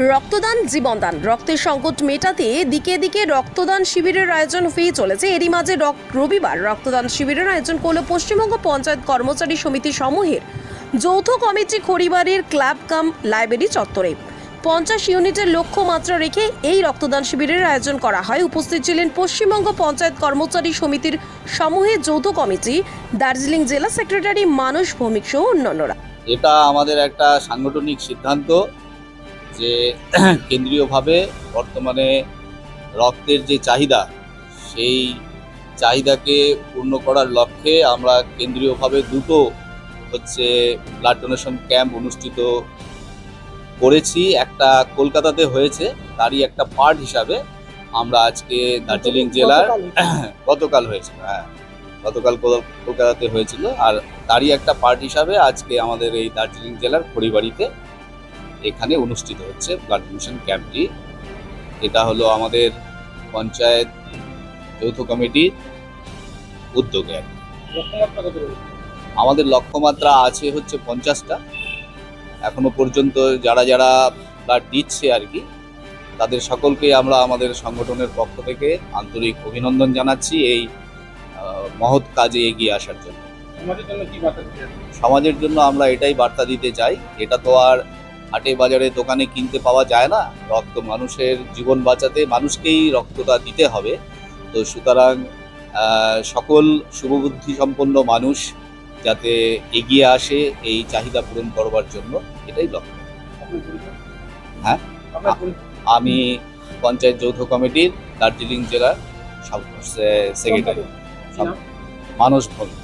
রক্তদান জীবনদান। রক্তের সংকট মেটাতে দিকে দিকে রক্তদান শিবিরের আয়োজন হয়ে চলেছে। এরই মাঝে রবিবার রক্তদান শিবিরের আয়োজন করল পশ্চিমবঙ্গ পঞ্চায়েত কর্মচারী সমিতি সমূহের যৌথ কমিটি খড়িবাড়ির ক্লাব কাম লাইব্রেরি চত্বরে। পঞ্চাশ ইউনিটের লক্ষ্যমাত্রা রেখে এই রক্তদান শিবিরের আয়োজন করা হয়। উপস্থিত ছিলেন পশ্চিমবঙ্গ পঞ্চায়েত কর্মচারী সমিতির সমূহের যৌথ কমিটি, দার্জিলিং জেলা সেক্রেটারি মানুষ ভৌমিক সহ অন্যান্যরা। এটা আমাদের একটা সাংগঠনিক সিদ্ধান্ত। যে কেন্দ্রীয়ভাবে বর্তমানে রক্তের যে চাহিদা সেই চাহিদাকে পূর্ণ করার লক্ষ্যে আমরা কেন্দ্রীয়ভাবে দুটো হচ্ছে ব্লাড ডোনেশন ক্যাম্প অনুষ্ঠিত করেছি। একটা কলকাতাতে হয়েছে তারই একটা পার্ট হিসাবে আমরা আজকে দার্জিলিং জেলার গতকাল হয়েছিল হ্যাঁ। গতকাল কলকাতাতে হয়েছিল। আর তারই একটা পার্ট হিসাবে আজকে আমাদের এই দার্জিলিং জেলার খড়িবাড়িতে এখানে অনুষ্ঠিত হচ্ছে ব্লাড ডোনেশন ক্যাম্পটি এটা হলো আমাদের পঞ্চায়েত যৌথ কমিটির উদ্যোগে আমাদের লক্ষ্যমাত্রা আছে হচ্ছে পঞ্চাশটা। এখনও পর্যন্ত যারা যারা ব্লাড দিচ্ছে আর কি তাদের সকলকে আমরা আমাদের সংগঠনের পক্ষ থেকে আন্তরিক অভিনন্দন জানাচ্ছি এই মহৎ কাজে এগিয়ে আসার জন্য। সমাজের জন্য আমরা এটাই বার্তা দিতে চাই। এটা তো আর হাটে বাজারে দোকানে কিনতে পাওয়া যায় না। রক্ত মানুষের জীবন বাঁচাতে মানুষকেই রক্তটা দিতে হবে। তো সুতরাং সকল শুভবুদ্ধি সম্পন্ন মানুষ যাতে এগিয়ে আসে এই চাহিদা পূরণ করবার জন্য এটাই লক্ষ্য। হ্যাঁ? আমি পঞ্চায়েত যৌথ কমিটির দার্জিলিং জেলার সেক্রেটারি? মানস ভৌমিক